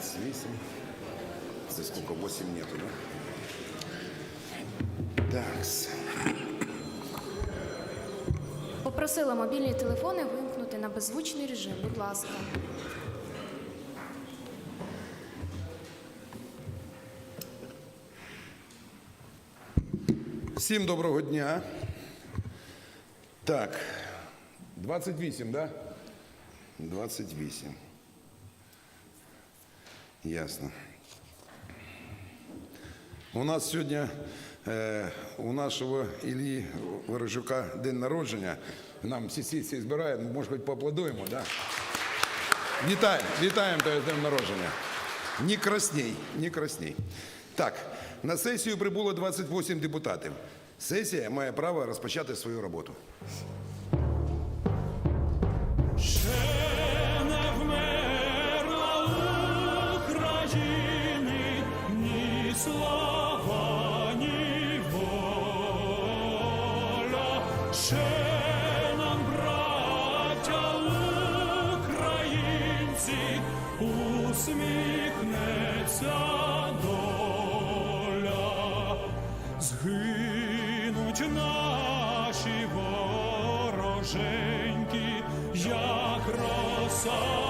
28. Здесь сколько? 8 нету, да? Такс. Попросила мобільні телефони вимкнути на беззвучний режим. Будь ласка. Всім доброго дня. Так, 28, да? 28. Ясно. У нас сьогодні е, у нашого Іллі Ворожука день народження. Нам всі сесії збирають, може хоч поаплодуємо, да? Вітаємо, вітаємо тебе з днем народження. Ні красній, ні красній. Так, на сесію прибуло 28 депутатів. Сесія має право розпочати свою роботу. Як роса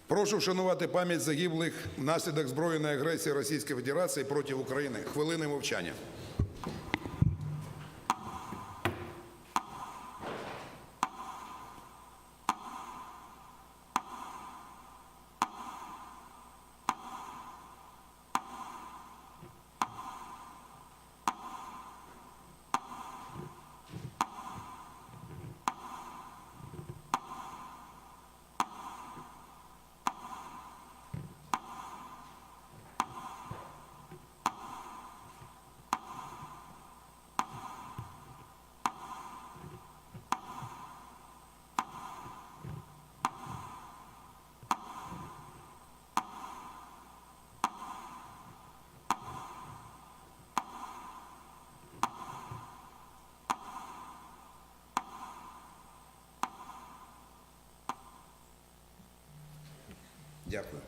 Прошу вшанувати пам'ять загиблих внаслідок збройної агресії Російської Федерації проти України. Хвилини мовчання. Дякую.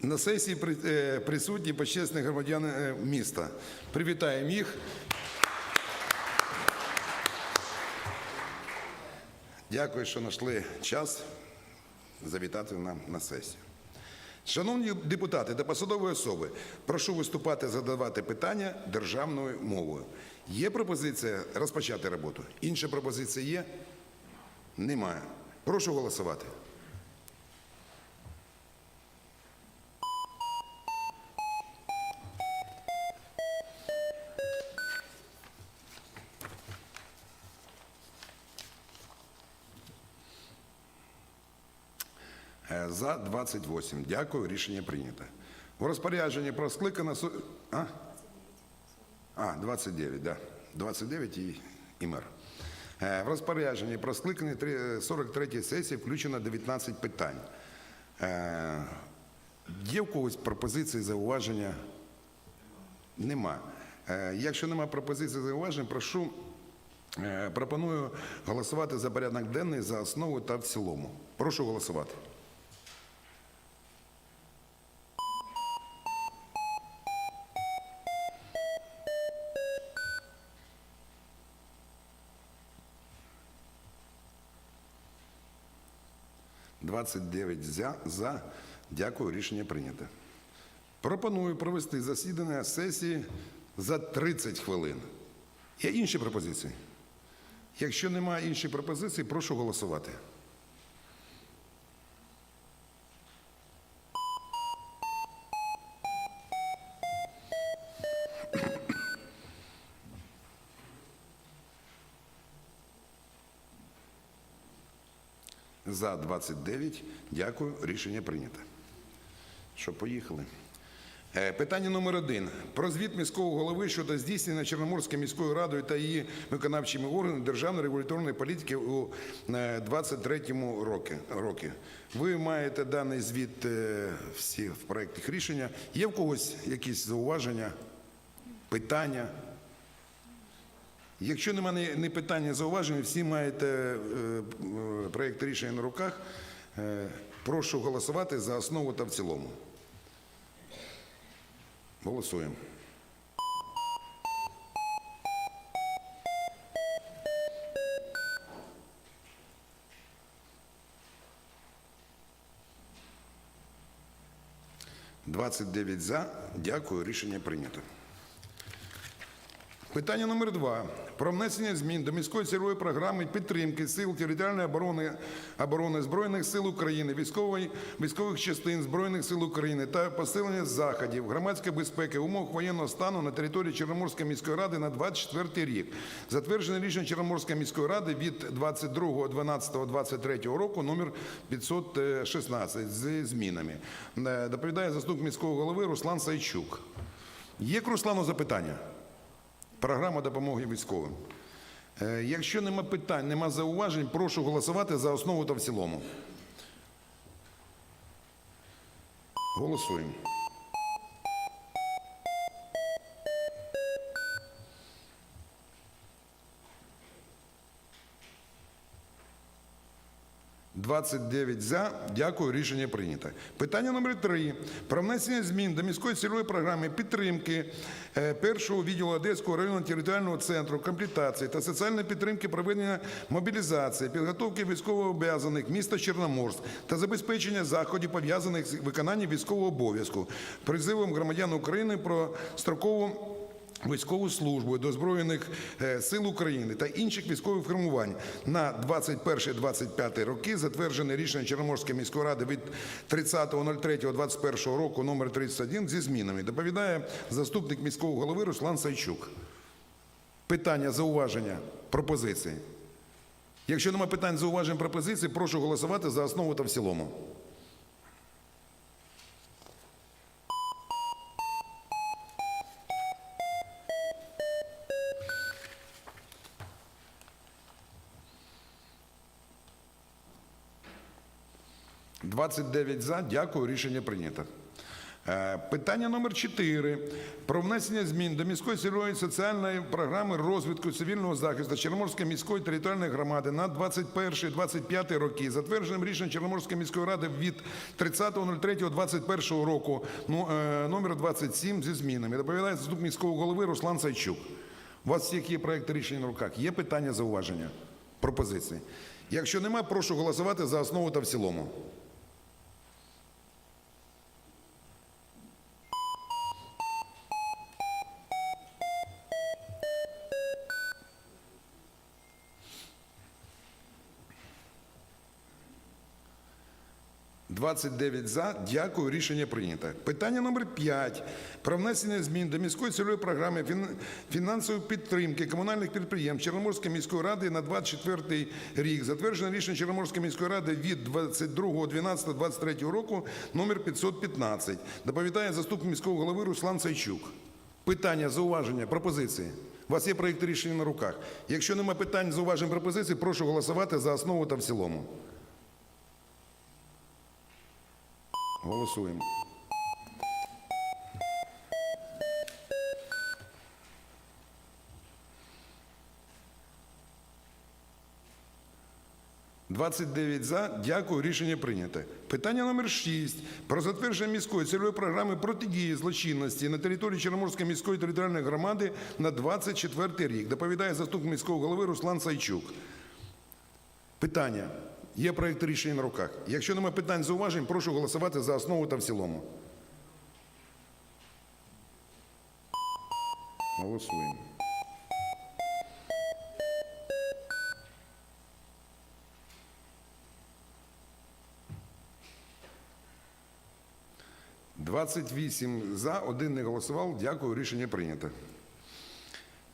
На сесії е, присутні почесні громадяни е, міста. Привітаємо їх. Дякую, що знайшли час завітати нам на сесію. Шановні депутати та посадові особи, прошу виступати, задавати питання державною мовою. Є пропозиція розпочати роботу? Інша пропозиція є? Немає. Прошу голосувати. За 28. Дякую. Рішення прийнято. У розпорядженні про скликане... А? А, 29, да. 29 і, і мер. Е, В розпорядженні про скликання три- 43-ї сесії включено 19 питань. Е, Є в когось пропозиції, зауваження? Нема. Е, Якщо нема пропозицій зауважень, прошу Е, Пропоную голосувати за порядок денний за основу та в цілому. Прошу голосувати. Двадцять дев'ять за, за. Дякую, рішення прийнято. Пропоную провести засідання сесії за 30 хвилин. Є інші пропозиції? Якщо немає інших пропозицій, прошу голосувати. За 29. Дякую. Рішення прийнято. Що, поїхали? Е, Питання номер один. Про звіт міського голови щодо здійснення Чорноморською міською радою та її виконавчими органами державної регуляторної політики у 2023 році. роки. Ви маєте даний звіт е, всі в проєктах рішення. Є в когось якісь зауваження, питання? Якщо немає ні питань, ні зауважень, всі маєте е, е, проєкт рішення на руках. Е, Прошу голосувати за основу та в цілому. Голосуємо. Двадцять дев'ять за. Дякую. Рішення прийнято. Питання номер два. Про внесення змін до міської цільової програми підтримки сил територіальної оборони, оборони Збройних сил України, військової, військових частин Збройних сил України та посилення заходів громадської безпеки в умовах воєнного стану на території Чорноморської міської ради на 24 рік. Затверджене рішення Чорноморської міської ради від 22.12.23 року номер 516 з змінами. Е, Доповідає заступник міського голови Руслан Сайчук. Є к Руслану запитання? Програма допомоги військовим. Е, Якщо нема питань, нема зауважень, прошу голосувати за основу та в цілому. Голосуємо. Двадцять дев'ять за. Дякую. Рішення прийнято. Питання номер три. Про внесення змін до міської цільової програми підтримки е, першого відділу Одеського районного територіального центру комплектації та соціальної підтримки проведення мобілізації, підготовки військовообов'язаних міста Чорноморськ та забезпечення заходів пов'язаних з виконанням військового обов'язку, призивом громадян України про строкову військову службу до Збройних е, сил України та інших військових формувань на 21-25 роки, затверджене рішення Чорноморської міської ради від 30.03.21 року номер 31 зі змінами. Доповідає заступник міського голови Руслан Сайчук. Питання, зауваження, пропозиції. Якщо немає питань, зауважень, пропозицій, прошу голосувати за основу та в цілому. – 29 за. Дякую. Рішення прийнято. Е, Питання номер 4. Про внесення змін до міської цільової соціальної програми розвитку цивільного захисту Чорноморської міської територіальної громади на 21-25 роки, затвердженим рішенням Чорноморської міської ради від 30.03.21 року ну, е, номер 27 зі змінами. Доповідає заступник міського голови Руслан Сайчук. У вас всіх є проекти рішення на руках. Є питання, зауваження, пропозиції? Якщо немає, прошу голосувати за основу та в цілому. – 29 за. Дякую. Рішення прийнято. Питання номер 5. Про внесення змін до міської цільової програми фінансової підтримки комунальних підприємств Чорноморської міської ради на 24 рік. Затверджене рішення Чорноморської міської ради від 22.12.23 року номер 515. Доповідає заступник міського голови Руслан Сайчук. Питання, зауваження, пропозиції. У вас є проєкт рішення на руках. Якщо немає питань, зауважень, пропозицій, прошу голосувати за основу та в цілому. Голосуємо. Двадцять дев'ять за. Дякую. Рішення прийнято. Питання номер 6. про затвердження міської цільової програми протидії злочинності на території Чорноморської міської територіальної громади на 24 рік. Доповідає заступник міського голови Руслан Сайчук. Питання. Є проєкт рішення на руках. Якщо немає питань зауважень, прошу голосувати за основу та в цілому. Голосуємо. Двадцять вісім за, один не голосував. Дякую, рішення прийнято.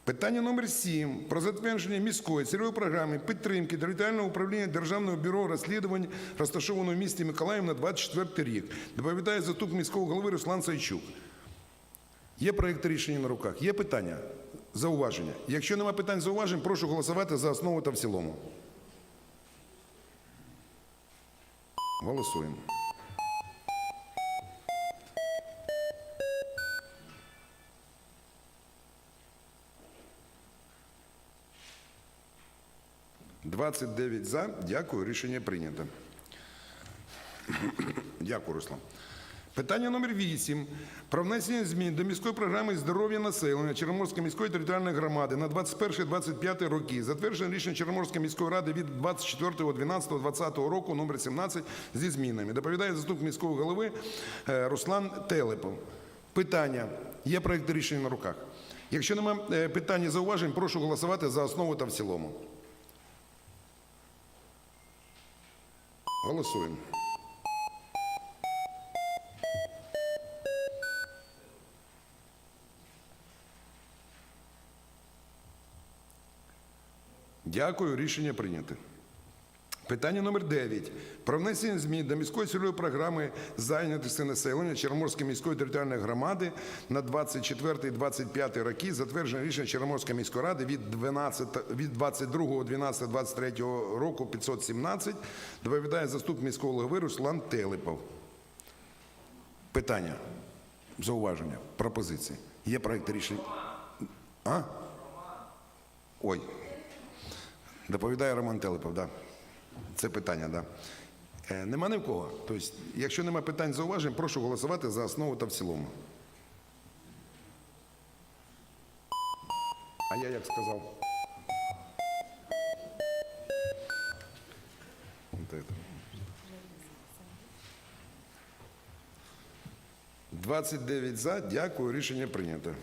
Питання номер 7 про затвердження міської цільової програми підтримки територіального управління Державного бюро розслідувань, розташованого в місті Миколаїв на 24 рік. Доповідає заступник міського голови Руслан Сайчук. Є проєкт рішення на руках. Є питання? Зауваження? Якщо немає питань зауважень, прошу голосувати за основу та в цілому. Голосуємо. Двадцять дев'ять за. Дякую. Рішення прийнято. Дякую, Руслан. Питання номер 8. Про внесення змін до міської програми здоров'я населення Чорноморської міської територіальної громади на 21-25 роки. Затверджене рішення Чорноморської міської ради від 24.12.2020 року номер 17 зі змінами. Доповідає заступник міського голови е, Руслан Телепов. Питання. Є проєкт рішення на руках. Якщо немає питань і зауважень, прошу голосувати за основу та в цілому. Голосуємо. Дякую, рішення прийнято. Питання номер 9. Про внесення змін до міської цільової програми зайнятості населення Чорноморської міської територіальної громади на 24-25 роки, затверджене рішення Чорноморської міської ради від 12, від 22.12.23 року 517, доповідає заступник міського голови Руслан Телепов. Питання, зауваження, пропозиції. Є проєкт рішення? А? Ой, Доповідає Роман Телепов, да. Це питання, да. Е, нема ні в кого. Тобто, якщо нема питань зауважень, прошу голосувати за основу та в цілому. А я як сказав? Вот это. 29 за. Дякую. Рішення прийнято.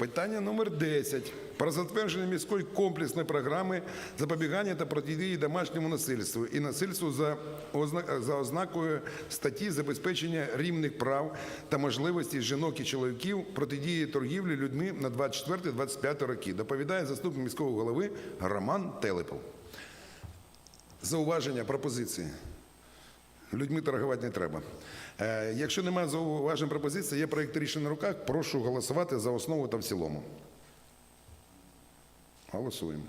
Питання номер 10. Про затвердження міської комплексної програми запобігання та протидії домашньому насильству і насильству за, озна- за ознакою статті забезпечення рівних прав та можливостей жінок і чоловіків протидії торгівлі людьми на 24-25 роки. Доповідає заступник міського голови Роман Телепов. Зауваження, пропозиції. Людьми торгувати не треба. Е, якщо немає зауважень пропозицій, є проєкт рішення на руках, прошу голосувати за основу та в цілому. Голосуємо.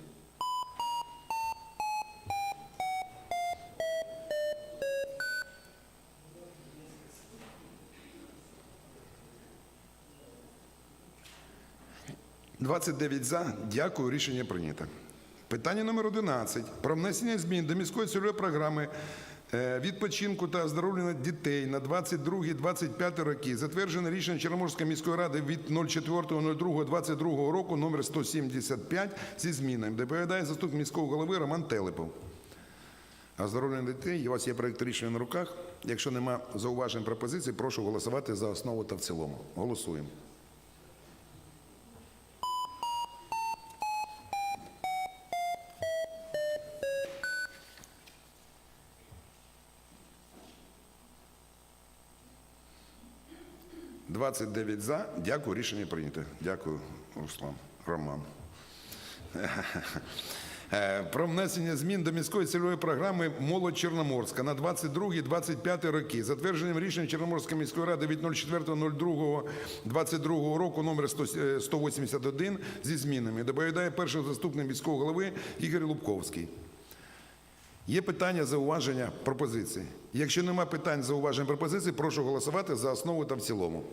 Двадцять дев'ять за. Дякую. Рішення прийнято. Питання номер 11. Про внесення змін до міської цільової програми відпочинку та оздоровлення дітей на 22-25 роки. Затверджене рішення Чорноморської міської ради від 04.02.22 року номер 175 зі змінами. Доповідає заступник міського голови Роман Телепов. Оздоровлення дітей. У вас є проєкт рішення на руках. Якщо нема зауважень пропозицій, прошу голосувати за основу та в цілому. Голосуємо. Двадцять дев'ять за. Дякую, рішення прийнято. Дякую, Руслан. Роман. Е, Про внесення змін до міської цільової програми Молодь Чорноморська на 22-25 роки. Затвердженням рішення Чорноморської міської ради від 04.02.22 року номер 100 е, 181 зі змінами. Доповідає перший заступник міського голови Ігор Лубковський. Є питання зауваження пропозиції. Якщо нема питань зауважень пропозицій, прошу голосувати за основу та в цілому.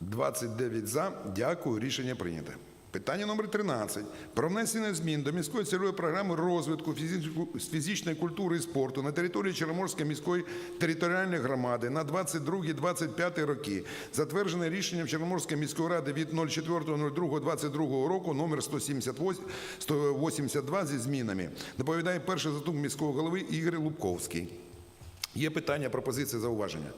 Двадцять дев'ять за. Дякую. Рішення прийняте. Питання номер 13. Про внесення змін до міської цільової програми розвитку фізичної- культури і спорту на території Чорноморської міської територіальної громади на 22-25 роки, затверджене рішенням Чорноморської міської ради від 04.02.22 року номер 178 182 зі змінами. Доповідає перший заступник міського голови Ігор Лубковський. Є питання, пропозиції, зауваження?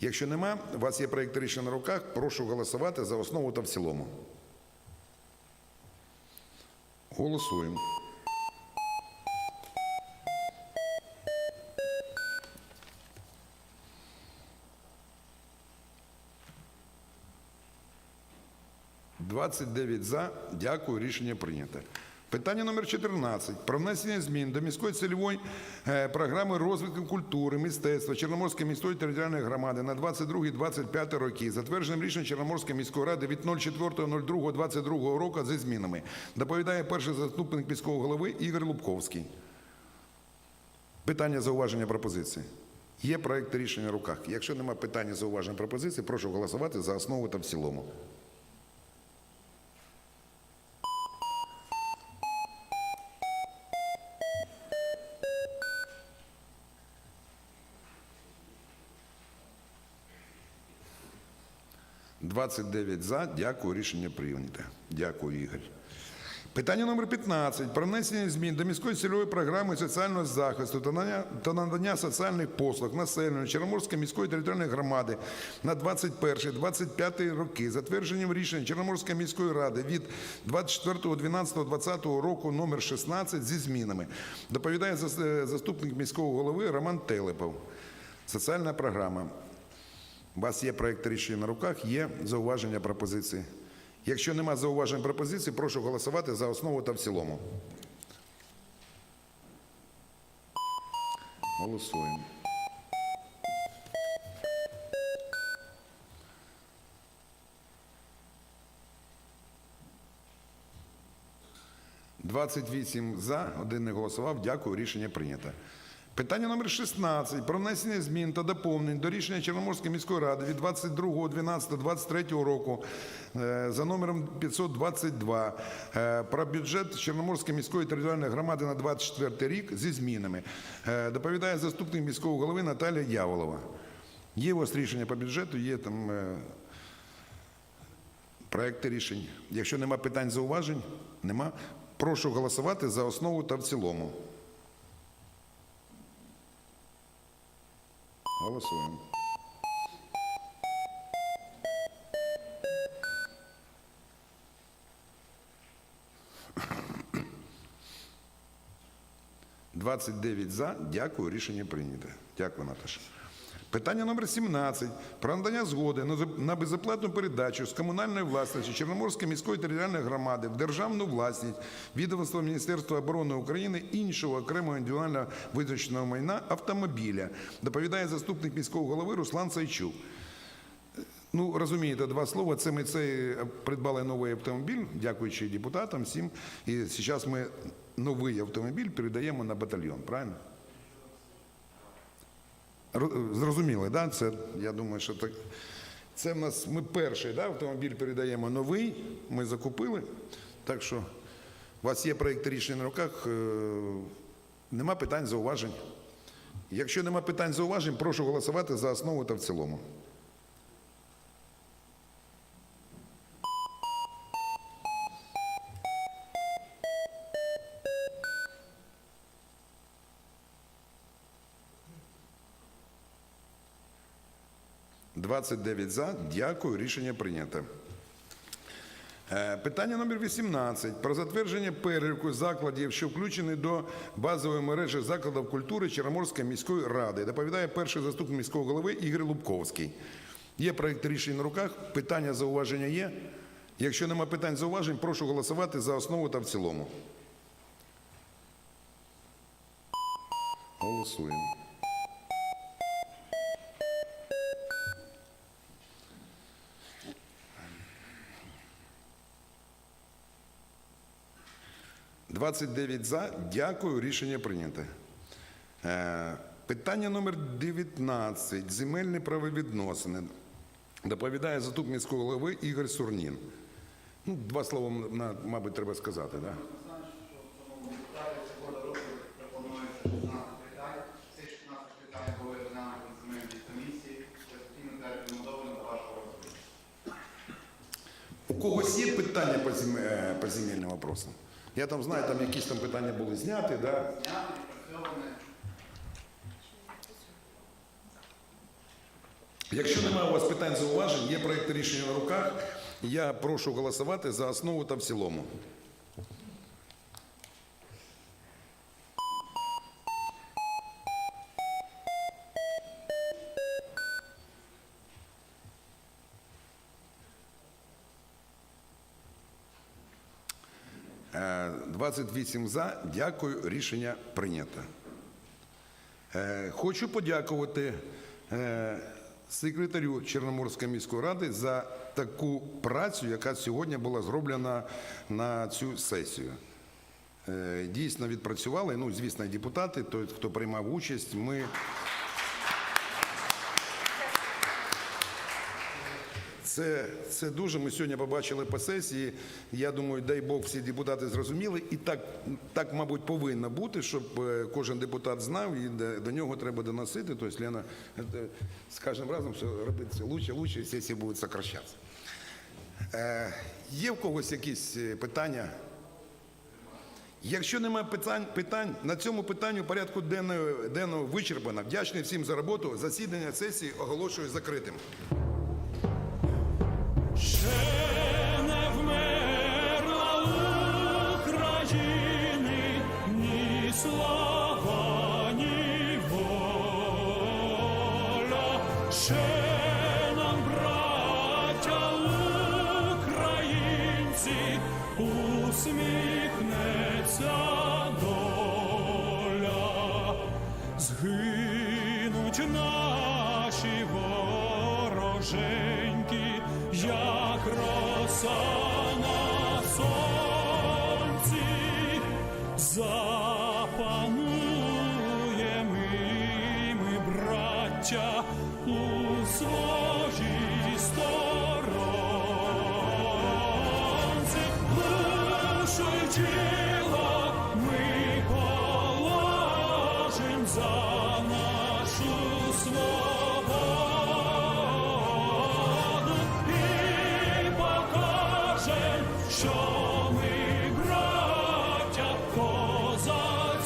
Якщо нема, у вас є проєкт рішення на руках, прошу голосувати за основу та в цілому. Голосуємо. Двадцять дев'ять за. Дякую. Рішення прийнято. Питання номер 14. Про внесення змін до міської цільової е, програми розвитку культури, мистецтва Чорноморської міської територіальної громади на 22-25 роки, затвердженим рішенням Чорноморської міської ради від 04.02.22 року зі змінами. Доповідає перший заступник міського голови Ігор Лубковський. Питання, зауваження, пропозиції. Є проєкт рішення в руках. Якщо немає питання, зауважень, пропозицій, прошу голосувати за основу та в цілому. Двадцять дев'ять за. Дякую. Рішення прийнято. Дякую, Ігор. Питання номер 15. Про внесення змін до міської цільової програми соціального захисту та надання, соціальних послуг населенню Чорноморської міської територіальної громади на 21-25 роки, затвердженням рішення Чорноморської міської ради від 24.12.2020 року номер 16 зі змінами. Доповідає заступник міського голови Роман Телепов. Соціальна програма. У вас є проєкт рішення на руках, є зауваження пропозиції. Якщо нема зауважень пропозицій, прошу голосувати за основу та в цілому. Голосуємо. Двадцять вісім за, один не голосував. Дякую, рішення прийнято. Питання номер 16. Про внесення змін та доповнень до рішення Чорноморської міської ради від 22.12.23 року е, за номером 522 е, про бюджет Чорноморської міської територіальної громади на 24 рік зі змінами. Е, Доповідає заступник міського голови Наталія Яволова. Є у вас рішення по бюджету, є там проекти рішень. Якщо нема питань зауважень, нема. Прошу голосувати за основу та в цілому. Голосуємо. Двадцять дев'ять за. Дякую. Рішення прийнято. Дякую, Наташа. Питання номер 17. Про надання згоди на безоплатну передачу з комунальної власності Чорноморської міської територіальної громади в державну власність відомства Міністерства оборони України іншого окремого індивідуально визначеного майна автомобіля. Доповідає заступник міського голови Руслан Сайчук. Ну, розумієте, два слова. Це ми це придбали новий автомобіль, дякуючи депутатам всім. І зараз ми новий автомобіль передаємо на батальйон, правильно? Ро- Зрозуміли, да? Це, я думаю, що так. Це в нас ми перший да, автомобіль передаємо новий, ми закупили. Так що у вас є проєкт рішення на руках, е, нема питань, зауважень. Якщо нема питань зауважень, прошу голосувати за основу та в цілому. Двадцять дев'ять за. Дякую. Рішення прийнято. Е, Питання номер 18. Про затвердження переліку закладів, що включені до базової мережі закладів культури Чорноморської міської ради. Доповідає перший заступник міського голови Ігор Лубковський. Є проєкт рішень на руках. Питання, зауваження є. Якщо нема питань зауважень, прошу голосувати за основу та в цілому. Голосуємо. Двадцять дев'ять за. Дякую. Рішення прийнято. Е, Питання номер 19. Земельні правовідносини. Доповідає заступник міського голови Ігор Сурнін. Ну, два слова, мабуть, треба сказати, да? Ці 16 питань були розглянуті на земельній комісії. Частину рекомендовано до вашого розгляду. У когось є питання по, е, земельним вопросам? Я там знаю, там якісь там питання були зняті, да? Якщо немає у вас питань зауважень, є проєкт рішення на руках. Я прошу голосувати за основу та в цілому. 28 за. Дякую. Рішення прийнято. Е, Хочу подякувати е, секретарю Чорноморської міської ради за таку працю, яка сьогодні була зроблена на цю сесію. Е, Дійсно відпрацювали. Ну, звісно, депутати, той, хто приймав участь. Ми Це, це дуже. Ми сьогодні побачили по сесії. Я думаю, дай Бог, всі депутати зрозуміли. І так, так мабуть, повинно бути, щоб е, кожен депутат знав, і до, нього треба доносити. Тобто, Лена, е, з кожним разом що робиться лучше, лучше, і сесії будуть сокращатися. Е, є в когось якісь е, питання? Якщо немає питань, питань на цьому питанню порядку денного, денного вичерпано. Вдячний всім за роботу. Засідання сесії оголошую закритим. За нашу свободу. І покажем, що ми браття козацького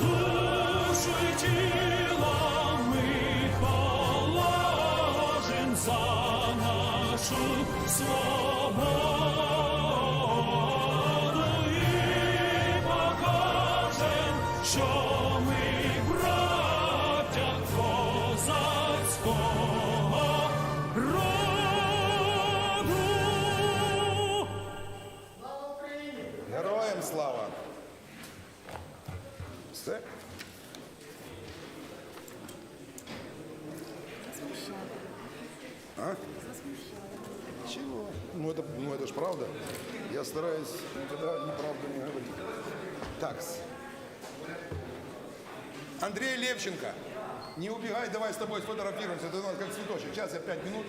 душу тіло ми положим за нашу свободу Героям слава! Все? А? Ну это, ну это ж правда. Я стараюсь никогда неправду не говорить. Так. Андрей Левченко, не убегай, давай с тобой сфотографируемся. Ты у нас как цветочек. Сейчас я пять минут.